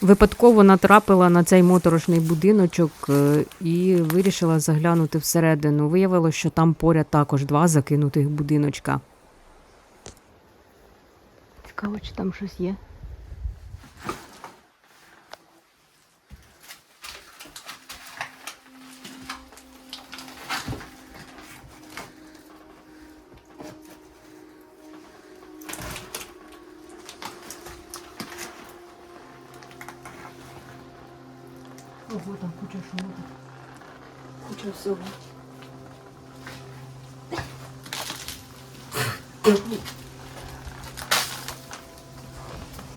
Випадково натрапила на цей моторошний будиночок е, і вирішила заглянути всередину. Виявилося, що там поряд також два закинутих будиночка. Цікаво, чи там щось є. Ого, там куча шмоток. Куча всього.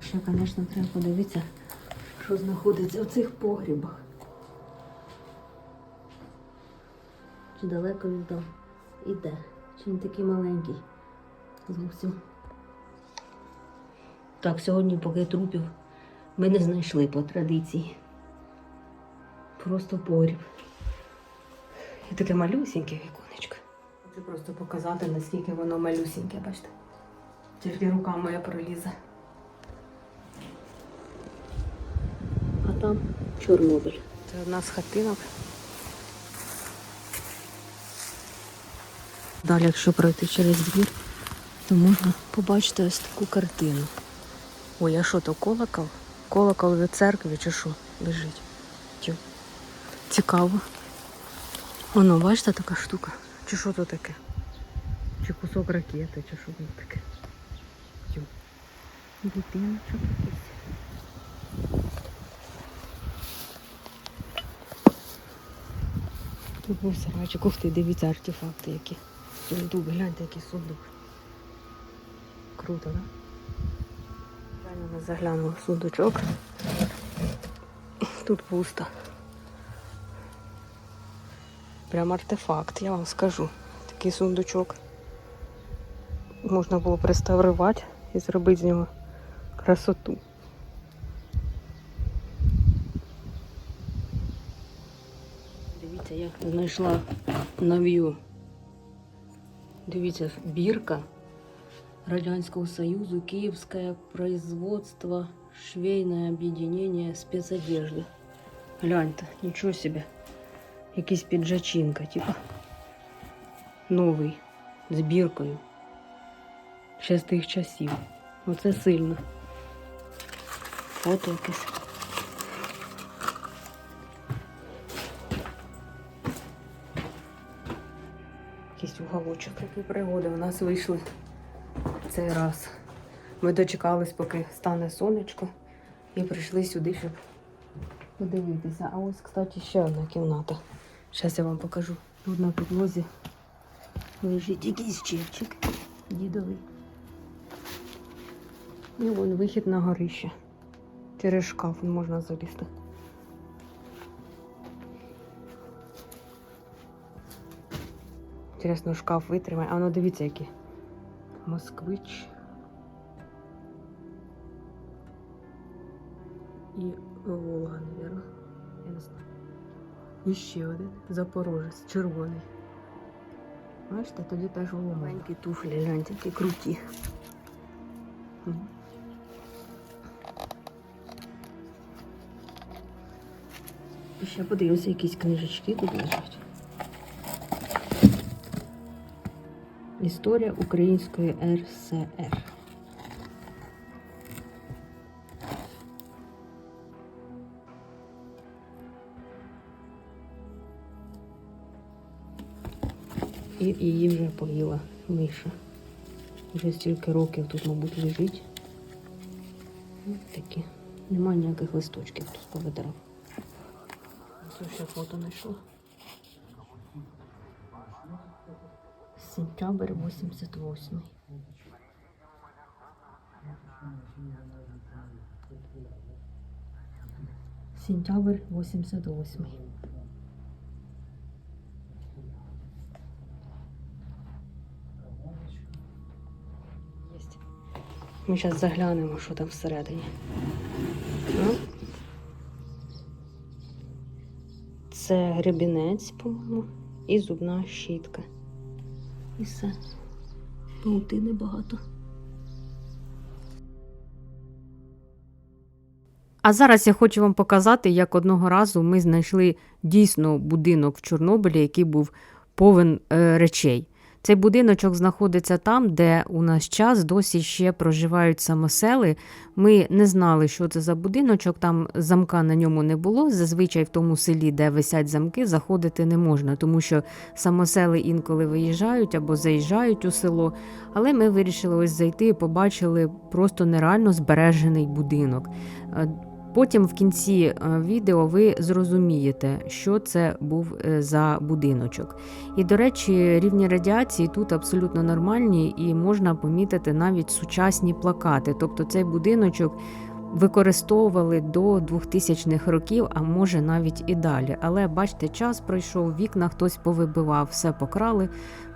Ще, звісно, треба подивитися, що знаходиться в цих погрібах. Чи далеко він там іде? Чи він такий маленький? Зовсім. Так, сьогодні поки трупів ми не знайшли по традиції. Просто погріб. І таке малюсіньке віконечко. Це просто показати, наскільки воно малюсіньке, бачите? Тільки рука моя пролізе. А там Чорнобиль. Це одна з хатинок. Далі, якщо пройти через двір, то можна побачити ось таку картину. Ой, а що то колокол? Колокол від церкви чи що лежить? Цікаво. Воно, бачите, така штука. Чи що то таке? Чи кусок ракети, чи що воно таке? Тю. Будиночок якийсь. Тут був сарайчик. Ух ти, дивіться артефакти які. Сундук, гляньте, який сундук. Круто, так? Да? Правильно заглянула в сундучок. Тут пусто. Прям артефакт, я вам скажу. Такий сундучок. Можна було б реставрувати і зробити з нього красоту. Дивіться, я знайшла нов'ю. Дивіться, бірка Радянського Союзу, Київське производство, швейне об'єднання спецодежди. Гляньте, нічого собі. Якийсь піджачинка, типа новий, з біркою. Ще з тих часів. Оце сильно. Фото якесь. Якийсь уголочок. Такі пригоди у нас вийшли цей раз. Ми дочекались, поки стане сонечко, і прийшли сюди, щоб подивитися. А ось, кстати, ще одна кімната. Зараз я вам покажу. Тут на підлозі лежить якийсь чепчик дідовий. І вон вихід на горище. Через шкаф можна залізти. Інтересно, шкаф витримає. А ну дивіться, які. Москвич. І Волга, мабуть. І ще один Запорожець, червоний. Бачите, тоді теж. Маленькі туфлі, гляньте, які круті. І ще подивимося, якісь книжечки тут лежать. Історія Української РСР. І її вже поїла миша. Вже стільки років тут, мабуть, лежить. Ось такі. Нема ніяких листочків тут повидрав. Ось ще фото знайшла. Сентябрь 88. Сентябрь 88. Ми зараз заглянемо, що там всередині. Ну. Це гребінець, по-моєму, і зубна щітка. І все. Паутини багато. А зараз я хочу вам показати, як одного разу ми знайшли дійсно будинок в Чорнобилі, який був повен е, речей. Цей будиночок знаходиться там, де у нас час досі ще проживають самосели. Ми не знали, що це за будиночок, там замка на ньому не було. Зазвичай в тому селі, де висять замки, заходити не можна, тому що самосели інколи виїжджають або заїжджають у село. Але ми вирішили ось зайти і побачили просто нереально збережений будинок. Потім в кінці е, відео ви зрозумієте, що це був е, за будиночок. І, до речі, рівні радіації тут абсолютно нормальні, і можна помітити навіть сучасні плакати. Тобто цей будиночок використовували до 2000-х років, а може навіть і далі. Але бачите, час пройшов, вікна хтось повибивав, все покрали,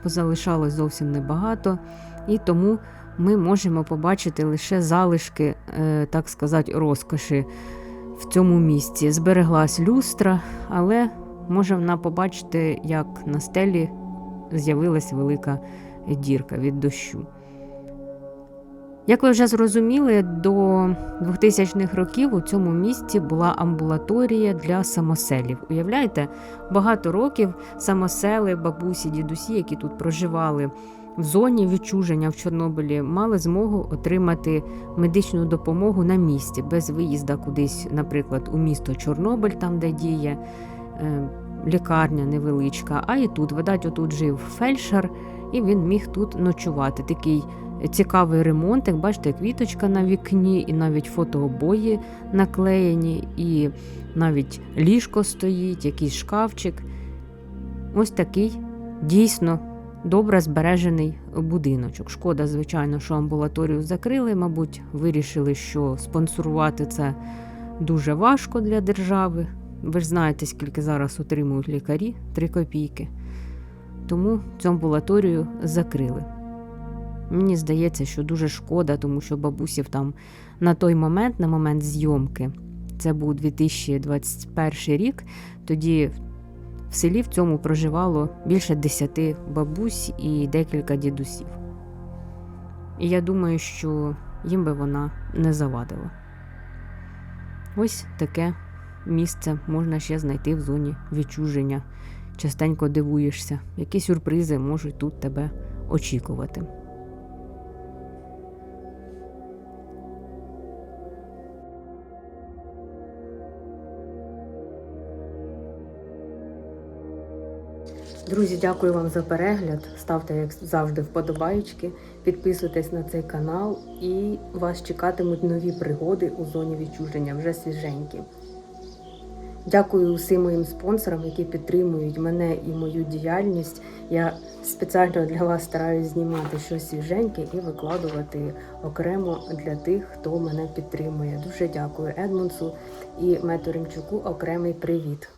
позалишалось зовсім небагато. І тому ми можемо побачити лише залишки, е, так сказати, розкоші в цьому місці. Збереглась люстра, але можна побачити, як на стелі з'явилась велика дірка від дощу. Як ви вже зрозуміли, до 2000-х років у цьому місці була амбулаторія для самоселів. Уявляєте, багато років самосели, бабусі, дідусі, які тут проживали в зоні відчуження в Чорнобилі, мали змогу отримати медичну допомогу на місці, без виїзда кудись, наприклад, у місто Чорнобиль, там де діє е, лікарня невеличка. А і тут, видать, отут жив фельдшер, і він міг тут ночувати. Такий цікавий ремонт, як бачите, квіточка на вікні, і навіть фотообої наклеєні, і навіть ліжко стоїть, якийсь шкафчик. Ось такий дійсно добре збережений будиночок. Шкода, звичайно, що амбулаторію закрили, мабуть, вирішили, що спонсорувати це дуже важко для держави. Ви ж знаєте, скільки зараз отримують лікарі 3 копійки. Тому цю амбулаторію закрили. Мені здається, що дуже шкода, тому що бабусів там на той момент, на момент зйомки, це був 2021 рік. Тоді в селі в цьому проживало більше 10 бабусь і декілька дідусів. І я думаю, що їм би вона не завадила. Ось таке місце можна ще знайти в зоні відчуження. Частенько дивуєшся, які сюрпризи можуть тут тебе очікувати. Друзі, дякую вам за перегляд. Ставте, як завжди, вподобайки, підписуйтесь на цей канал і вас чекатимуть нові пригоди у зоні відчуження, вже свіженькі. Дякую усім моїм спонсорам, які підтримують мене і мою діяльність. Я спеціально для вас стараюсь знімати щось свіженьке і викладувати окремо для тих, хто мене підтримує. Дуже дякую Едмунсу і Мету Римчуку окремий привіт.